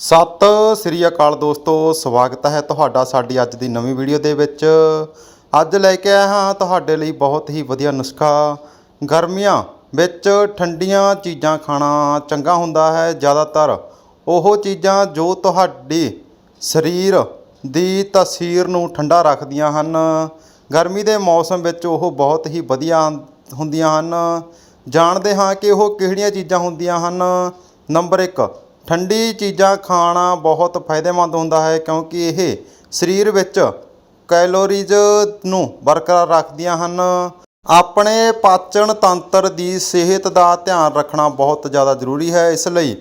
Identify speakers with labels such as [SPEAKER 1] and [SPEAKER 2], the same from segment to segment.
[SPEAKER 1] ਸਤਿ ਸ੍ਰੀ ਅਕਾਲ ਦੋਸਤੋ, ਸਵਾਗਤ ਹੈ ਤੁਹਾਡਾ ਸਾਡੀ ਅੱਜ ਦੀ ਨਵੀਂ ਵੀਡੀਓ ਦੇ ਵਿੱਚ। ਅੱਜ ਲੈ ਕੇ ਆਇਆ ਹਾਂ ਤੁਹਾਡੇ ਲਈ ਬਹੁਤ ਹੀ ਵਧੀਆ ਨੁਸਖਾ। ਗਰਮੀਆਂ ਵਿੱਚ ਠੰਡੀਆਂ ਚੀਜ਼ਾਂ ਖਾਣਾ ਚੰਗਾ ਹੁੰਦਾ ਹੈ। ਜ਼ਿਆਦਾਤਰ ਉਹ ਚੀਜ਼ਾਂ ਜੋ ਤੁਹਾਡੀ ਸਰੀਰ ਦੀ ਤਸੀਰ ਨੂੰ ਠੰਡਾ ਰੱਖਦੀਆਂ ਹਨ। ਗਰਮੀ ਦੇ ਮੌਸਮ ਵਿੱਚ ਉਹ ਬਹੁਤ ਹੀ ਵਧੀਆ ਹੁੰਦੀਆਂ ਹਨ। ਜਾਣਦੇ ਹਾਂ ਕਿ ਉਹ ਕਿਹੜੀਆਂ ਚੀਜ਼ਾਂ ਹੁੰਦੀਆਂ ਹਨ। ਨੰਬਰ 1 ਠੰਡੀ ਚੀਜ਼ਾਂ ਖਾਣਾ ਬਹੁਤ ਫਾਇਦੇਮੰਦ ਹੁੰਦਾ ਹੈ ਕਿਉਂਕਿ ਇਹ ਸਰੀਰ ਵਿੱਚ ਕੈਲੋਰੀਜ਼ ਨੂੰ ਬਰਕਰਾਰ ਰੱਖਦੀਆਂ ਹਨ। ਆਪਣੇ ਪਾਚਨ ਤੰਤਰ ਦੀ ਸਿਹਤ ਦਾ ਧਿਆਨ ਰੱਖਣਾ ਬਹੁਤ ਜ਼ਿਆਦਾ ਜ਼ਰੂਰੀ ਹੈ। ਇਸ ਲਈ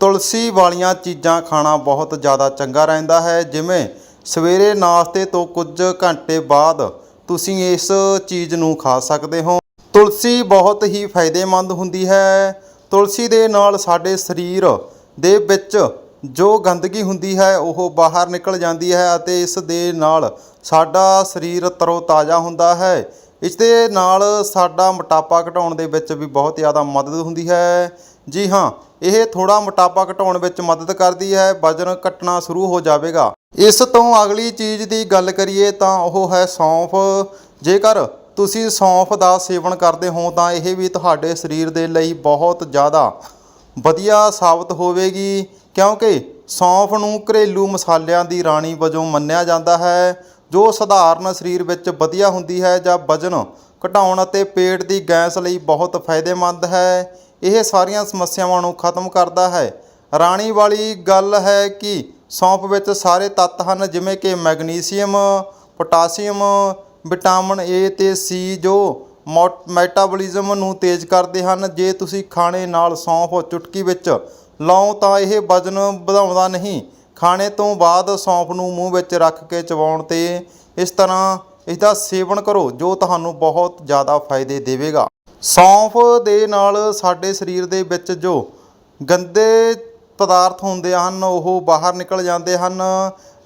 [SPEAKER 1] ਤੁਲਸੀ ਵਾਲੀਆਂ ਚੀਜ਼ਾਂ ਖਾਣਾ ਬਹੁਤ ਜ਼ਿਆਦਾ ਚੰਗਾ ਰਹਿੰਦਾ ਹੈ। ਜਿਵੇਂ ਸਵੇਰੇ ਨਾਸ਼ਤੇ ਤੋਂ ਕੁਝ ਘੰਟੇ ਬਾਅਦ ਤੁਸੀਂ ਇਸ ਚੀਜ਼ ਨੂੰ ਖਾ ਸਕਦੇ ਹੋ। ਤੁਲਸੀ ਬਹੁਤ ਹੀ ਫਾਇਦੇਮੰਦ ਹੁੰਦੀ ਹੈ। ਤੁਲਸੀ ਦੇ ਨਾਲ ਸਾਡੇ ਸਰੀਰ ਦੇ ਵਿੱਚ ਜੋ ਗੰਦਗੀ ਹੁੰਦੀ ਹੈ, ਉਹ ਬਾਹਰ ਨਿਕਲ ਜਾਂਦੀ ਹੈ ਅਤੇ ਇਸ ਦੇ ਨਾਲ ਸਾਡਾ ਸਰੀਰ ਤਰੋ ਤਾਜ਼ਾ ਹੁੰਦਾ ਹੈ। ਇਸ ਦੇ ਨਾਲ ਸਾਡਾ ਮੋਟਾਪਾ ਘਟਾਉਣ ਦੇ ਵਿੱਚ ਵੀ ਬਹੁਤ ਜ਼ਿਆਦਾ ਮਦਦ ਹੁੰਦੀ ਹੈ। ਜੀ ਹਾਂ, ਇਹ ਥੋੜਾ ਮੋਟਾਪਾ ਘਟਾਉਣ ਵਿੱਚ ਮਦਦ ਕਰਦੀ ਹੈ, ਵਜ਼ਨ ਘਟਣਾ ਸ਼ੁਰੂ ਹੋ ਜਾਵੇਗਾ। ਇਸ ਤੋਂ ਅਗਲੀ ਚੀਜ਼ ਦੀ ਗੱਲ ਕਰੀਏ ਤਾਂ ਉਹ ਹੈ ਸੌਂਫ। ਜੇਕਰ ਤੁਸੀਂ ਸੌਂਫ ਦਾ ਸੇਵਨ ਕਰਦੇ ਹੋ ਤਾਂ ਇਹ ਵੀ ਤੁਹਾਡੇ ਸਰੀਰ ਦੇ ਲਈ ਬਹੁਤ ਜ਼ਿਆਦਾ ਵਧੀਆ ਸਾਬਤ ਹੋਵੇਗੀ, ਕਿਉਂਕਿ ਸੌਂਫ ਨੂੰ ਘਰੇਲੂ ਮਸਾਲਿਆਂ ਦੀ ਰਾਣੀ ਵਜੋਂ ਮੰਨਿਆ ਜਾਂਦਾ ਹੈ, ਜੋ ਸਧਾਰਨ ਸਰੀਰ ਵਿੱਚ ਵਧੀਆ ਹੁੰਦੀ ਹੈ ਜਾਂ ਵਜ਼ਨ ਘਟਾਉਣ ਅਤੇ ਪੇਟ ਦੀ ਗੈਸ ਲਈ ਬਹੁਤ ਫਾਇਦੇਮੰਦ ਹੈ। ਇਹ ਸਾਰੀਆਂ ਸਮੱਸਿਆਵਾਂ ਨੂੰ ਖਤਮ ਕਰਦਾ ਹੈ। ਰਾਣੀ ਵਾਲੀ ਗੱਲ ਹੈ ਕਿ ਸੌਂਫ ਵਿੱਚ ਸਾਰੇ ਤੱਤ ਹਨ, ਜਿਵੇਂ ਕਿ ਮੈਗਨੀਸੀਅਮ, ਪੋਟਾਸੀਅਮ, ਵਿਟਾਮਿਨ ਏ ਤੇ ਸੀ ਜੋ ਮੋ- ਮੈਟਾਬੋਲਿਜ਼ਮ ਨੂੰ ਤੇਜ਼ ਕਰਦੇ ਹਨ। ਜੇ ਤੁਸੀਂ ਖਾਣੇ ਨਾਲ ਸੌਂਫ ਚੁਟਕੀ ਵਿੱਚ ਲਓ ਤਾਂ ਇਹ ਵਜ਼ਨ ਵਧਾਉਂਦਾ ਨਹੀਂ। ਖਾਣੇ ਤੋਂ ਬਾਅਦ ਸੌਂਫ ਨੂੰ ਮੂੰਹ ਵਿੱਚ ਰੱਖ ਕੇ ਚਬਾਉਣ ਤੇ ਇਸ ਤਰ੍ਹਾਂ ਇਸ ਦਾ ਸੇਵਨ ਕਰੋ, ਜੋ ਤੁਹਾਨੂੰ ਬਹੁਤ ਜ਼ਿਆਦਾ ਫਾਇਦੇ ਦੇਵੇਗਾ। ਸੌਂਫ ਦੇ ਨਾਲ ਸਾਡੇ ਸਰੀਰ ਦੇ ਵਿੱਚ ਜੋ ਗੰਦੇ ਪਦਾਰਥ ਹੁੰਦੇ ਹਨ, ਉਹ ਬਾਹਰ ਨਿਕਲ ਜਾਂਦੇ ਹਨ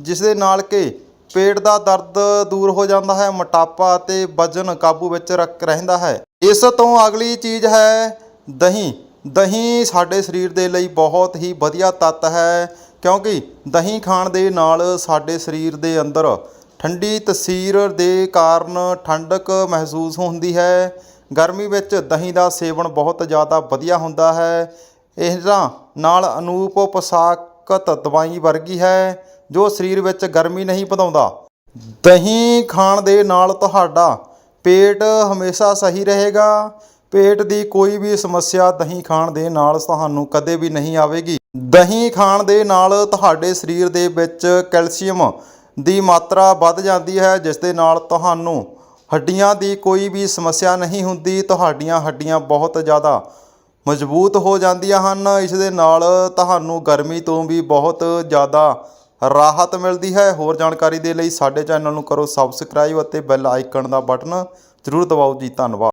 [SPEAKER 1] ਜਿਸ ਦੇ ਨਾਲ ਕਿ ਪੇਟ ਦਾ ਦਰਦ ਦੂਰ ਹੋ ਜਾਂਦਾ ਹੈ, ਮੋਟਾਪਾ ਅਤੇ ਵਜ਼ਨ ਕਾਬੂ ਵਿੱਚ ਰੱਖ ਰਹਿੰਦਾ ਹੈ। ਇਸ ਤੋਂ ਅਗਲੀ ਚੀਜ਼ ਹੈ ਦਹੀਂ। ਦਹੀਂ ਸਾਡੇ ਸਰੀਰ ਦੇ ਲਈ ਬਹੁਤ ਹੀ ਵਧੀਆ ਤੱਤ ਹੈ, ਕਿਉਂਕਿ ਦਹੀਂ ਖਾਣ ਦੇ ਨਾਲ ਸਾਡੇ ਸਰੀਰ ਦੇ ਅੰਦਰ ਠੰਡੀ ਤਸੀਰ ਦੇ ਕਾਰਨ ਠੰਡਕ ਮਹਿਸੂਸ ਹੁੰਦੀ ਹੈ। ਗਰਮੀ ਵਿੱਚ ਦਹੀਂ ਦਾ ਸੇਵਨ ਬਹੁਤ ਜ਼ਿਆਦਾ ਵਧੀਆ ਹੁੰਦਾ ਹੈ। ਇਹਨਾਂ ਨਾਲ ਅਨੂਪ ਪੋਸ਼ਾਕਤ ਦਵਾਈ ਵਰਗੀ ਹੈ ਜੋ ਸਰੀਰ ਵਿੱਚ ਗਰਮੀ ਨਹੀਂ ਵਧਾਉਂਦਾ। ਦਹੀਂ ਖਾਣ ਦੇ ਨਾਲ ਤੁਹਾਡਾ ਪੇਟ ਹਮੇਸ਼ਾ ਸਹੀ ਰਹੇਗਾ। ਪੇਟ ਦੀ ਕੋਈ ਵੀ ਸਮੱਸਿਆ ਦਹੀਂ ਖਾਣ ਦੇ ਨਾਲ ਤੁਹਾਨੂੰ ਕਦੇ ਵੀ ਨਹੀਂ ਆਵੇਗੀ। ਦਹੀਂ ਖਾਣ ਦੇ ਨਾਲ ਤੁਹਾਡੇ ਸਰੀਰ ਦੇ ਵਿੱਚ ਕੈਲਸ਼ੀਅਮ ਦੀ ਮਾਤਰਾ ਵੱਧ ਜਾਂਦੀ ਹੈ, ਜਿਸ ਦੇ ਨਾਲ ਤੁਹਾਨੂੰ ਹੱਡੀਆਂ ਦੀ ਕੋਈ ਵੀ ਸਮੱਸਿਆ ਨਹੀਂ ਹੁੰਦੀ। ਤੁਹਾਡੀਆਂ ਹੱਡੀਆਂ ਬਹੁਤ ਜ਼ਿਆਦਾ ਮਜ਼ਬੂਤ ਹੋ ਜਾਂਦੀਆਂ ਹਨ। ਇਸ ਦੇ ਨਾਲ ਤੁਹਾਨੂੰ ਗਰਮੀ ਤੋਂ ਵੀ ਬਹੁਤ ਜ਼ਿਆਦਾ ਰਾਹਤ ਮਿਲਦੀ ਹੈ। ਹੋਰ ਜਾਣਕਾਰੀ ਦੇ ਲਈ ਸਾਡੇ ਚੈਨਲ ਨੂੰ ਕਰੋ ਸਬਸਕ੍ਰਾਈਬ ਅਤੇ ਬੈਲ ਆਈਕਨ ਦਾ ਬਟਨ ਜ਼ਰੂਰ ਦਬਾਓ ਜੀ। ਧੰਨਵਾਦ।